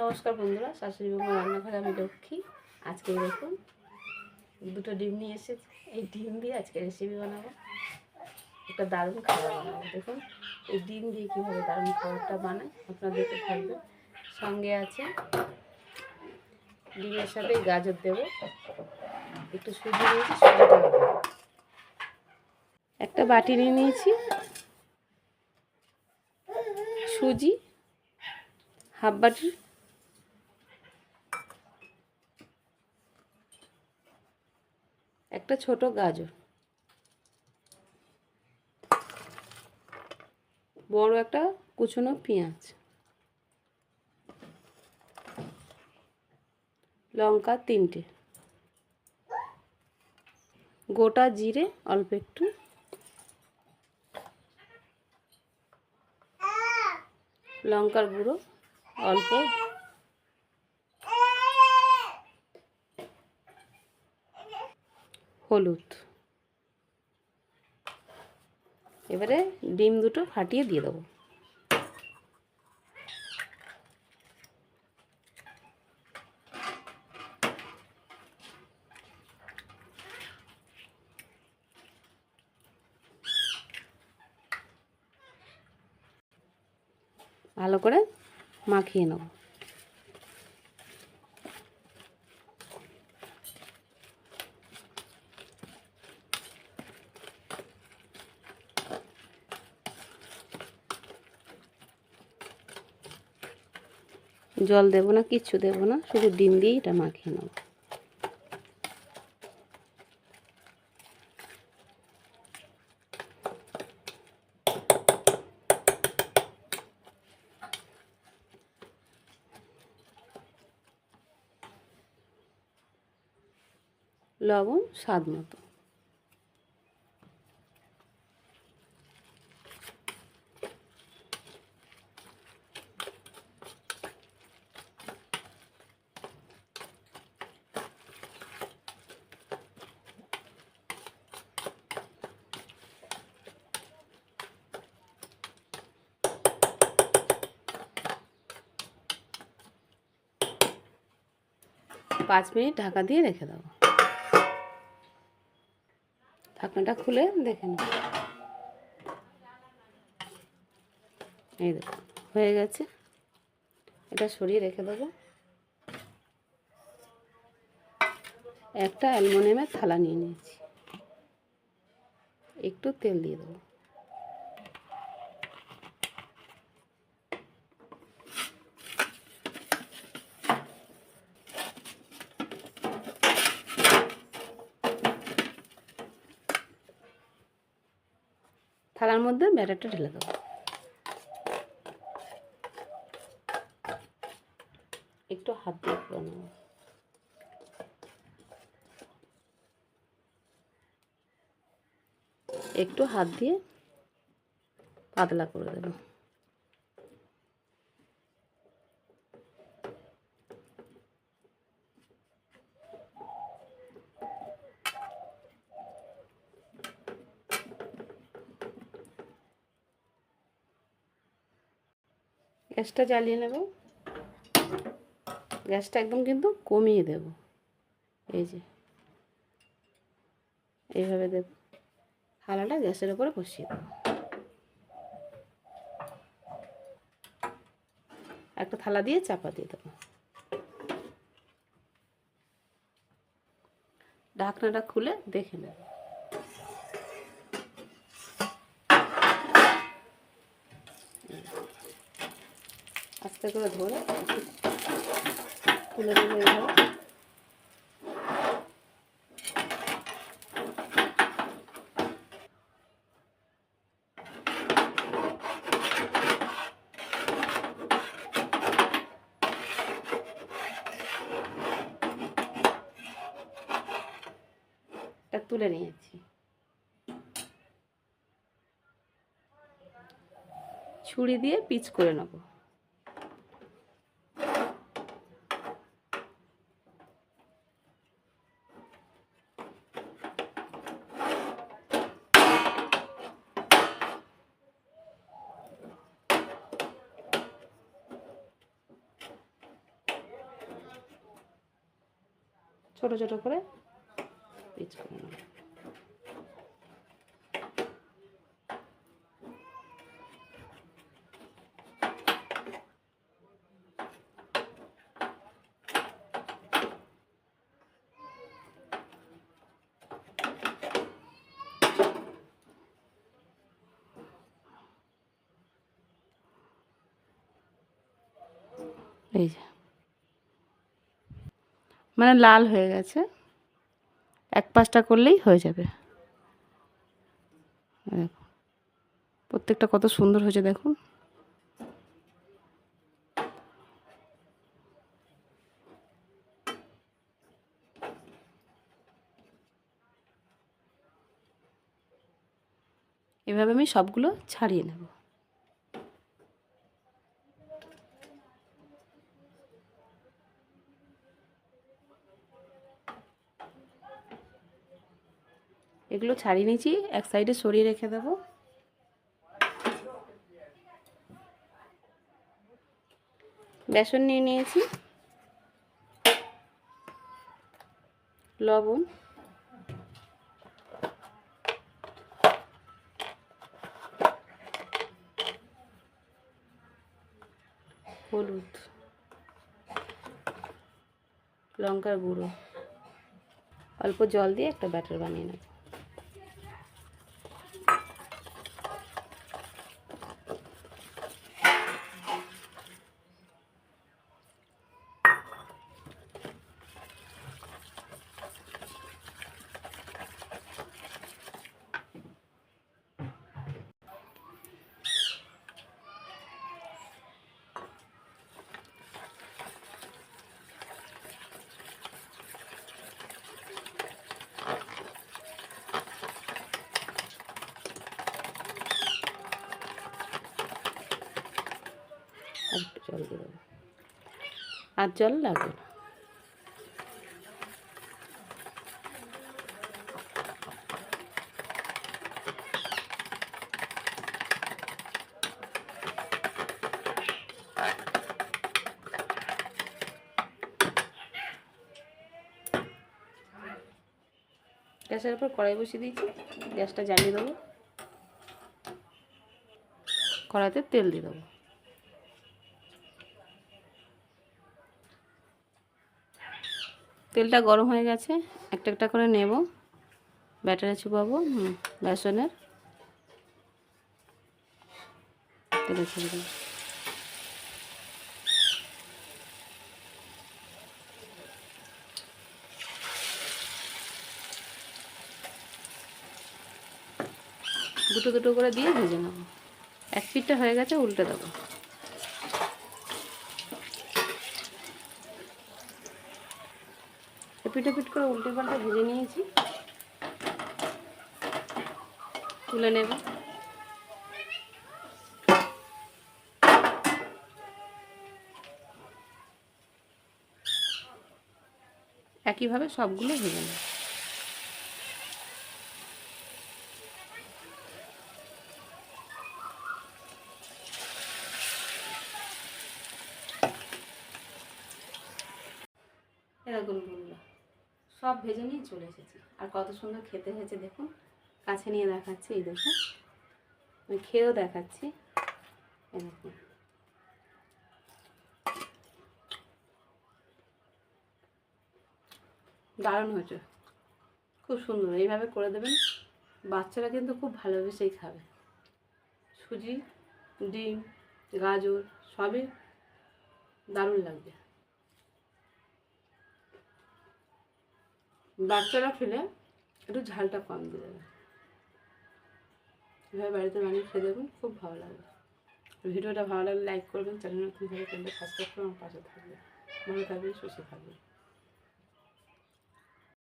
নমস্কার বন্ধুরা, শাশুড়ি বৌমা, রান্নাঘরে আমি লক্ষ্মী। আজকে দেখুন, দুটো ডিম নিয়ে এসেছি। এই ডিম দিয়ে আজকে রেসিপি বানাবো। একটা দারুণ খাবার বানাবো, দেখুন। এই ডিম দিয়ে কীভাবে দারুণ খাবারটা বানায় আপনারা দেখতে থাকবেন সঙ্গে আছে, ডিমের সাথে গাজর দেবো। একটু সুজি নিয়েছি, সুজিটা একটা বাটি নিয়ে নিয়েছি। সুজি, হাফ বাটি একটা ছোট গাজর। বড় একটা কুচনো পেঁয়াজ। লঙ্কা তিনটে। গোটা জিরে অল্প একটু। লঙ্কার গুঁড়ো অল্প হলুদ। এবারে ডিম দুটো ফাটিয়ে দিয়ে দেবো। ভালো করে মাখিয়ে নেব। জল দেবো না, কিচ্ছু দেবো না, শুধু ডিম দিয়েই এটা মাখিয়ে নেব। লবণ স্বাদ মতো। পাঁচ মিনিট ঢাকা দিয়ে রেখে দেবো ঢাকনাটা খুলে দেখে নেব এই দেখো, হয়ে গেছে। এটা সরিয়ে রেখে দেবো। একটা অ্যালমোনিয়ামের থালা নিয়ে নিয়েছি। একটু তেল দিয়ে দেবো। মধ্যে ব্যাটারটা ঢেলে দেবো। একটু হাত দিয়ে একটু হাত দিয়ে পাতলা করে দেবো। গ্যাসটা জ্বালিয়ে নেব। গ্যাসটা একদম কিন্তু কমিয়ে দেব। এই যে। এইভাবে দেব। থালাটা গ্যাসের উপরে বসিয়ে দেব। একটা থালা দিয়ে চাপা দিয়ে দেবো। ঢাকনাটা খুলে দেখে নেব। আস্তে করে ধরে তুলে দেবো এইভাবে। তুলে নিয়েছি। ছুরি দিয়ে পিচ করে নেব। ছোট ছোট করে পিচ করে নেব। এই যে। মানে লাল হয়ে গেছে। এক পাঁচটা করলেই হয়ে যাবে। দেখো, প্রত্যেকটা কত সুন্দর হয়েছে, দেখুন। এভাবে আমি সবগুলো ছাড়িয়ে নেব। এগুলো ছাড়িয়ে নিয়েছি, এক সাইডে সরিয়ে রেখে দেবো। বেসন নিয়ে নিয়েছি, লবণ। হলুদ, লঙ্কার গুঁড়ো। অল্প জল দিয়ে একটা ব্যাটার বানিয়ে নেব। আর একটু জল দিয়ে দেবো। আর জল লাগবে না। গ্যাসের উপর কড়াই বসিয়ে দিয়েছি। গ্যাসটা জ্বালিয়ে দেবো। কড়াইতে তেল দিয়ে দেবো। তেলটা গরম হয়ে গেছে। একটা একটা করে নেব। ব্যাটারে চুপাবো বেসনের। তেলে দুটো দুটো করে দিয়ে ভেজে নেব। এক পিঠটা হয়ে গেছে, উল্টে দেবো। পিঠ করে উল্টে পাল্টে ভেজে নিয়েছি। তুলে নেব। একইভাবে সবগুলো ভেজে নেব। এরকম বলল সব ভেজে নিয়ে চলে এসেছি। আর কত সুন্দর খেতে হয়েছে দেখুন। কাছে নিয়ে দেখাচ্ছি এই দেখুন। খেয়েও দেখাচ্ছি। এরকম দারুণ হয়েছে। খুব সুন্দর। এইভাবে করে দেবেন, বাচ্চারা কিন্তু খুব ভালোবেসেই খাবে। সুজি, ডিম, গাজর, সবই দারুণ লাগবে। বাচ্চারা খেলে একটু ঝালটা কম দিয়ে দেবে। এভাবে বাড়িতে বানিয়ে খেয়ে দেখুন, খুব ভালো লাগবে। ভিডিওটা ভালো লাগলে লাইক করবেন, চ্যানেল নতুন ভাবে চ্যানেলটা সাবস্ক্রাইব করে আমার পাশে থাকবে ভালো থাকবেন, সুস্থ থাকবেন।